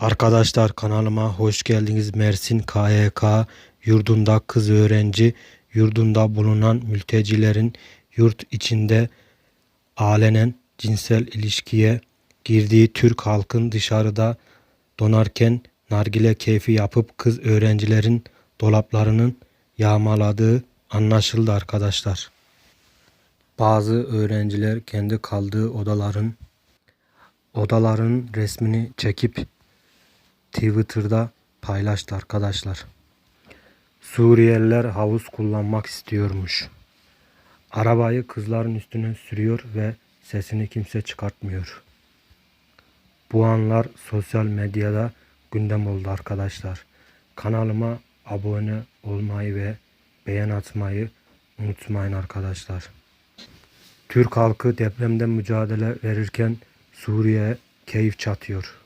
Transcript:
Arkadaşlar kanalıma hoş geldiniz. Mersin KYK yurdunda kız öğrenci yurdunda bulunan mültecilerin yurt içinde alenen cinsel ilişkiye girdiği Türk halkın dışarıda donarken nargile keyfi yapıp kız öğrencilerin dolaplarının yağmaladığı anlaşıldı arkadaşlar. Bazı öğrenciler kendi kaldığı odaların odaların resmini çekip Twitter'da paylaştı arkadaşlar. Suriyeliler havuz kullanmak istiyormuş. Arabayı kızların üstüne sürüyor ve sesini kimse çıkartmıyor. Bu anlar sosyal medyada gündem oldu arkadaşlar. Kanalıma abone olmayı ve beğen atmayı unutmayın arkadaşlar. Türk halkı depremde mücadele verirken Suriye keyif çatıyor.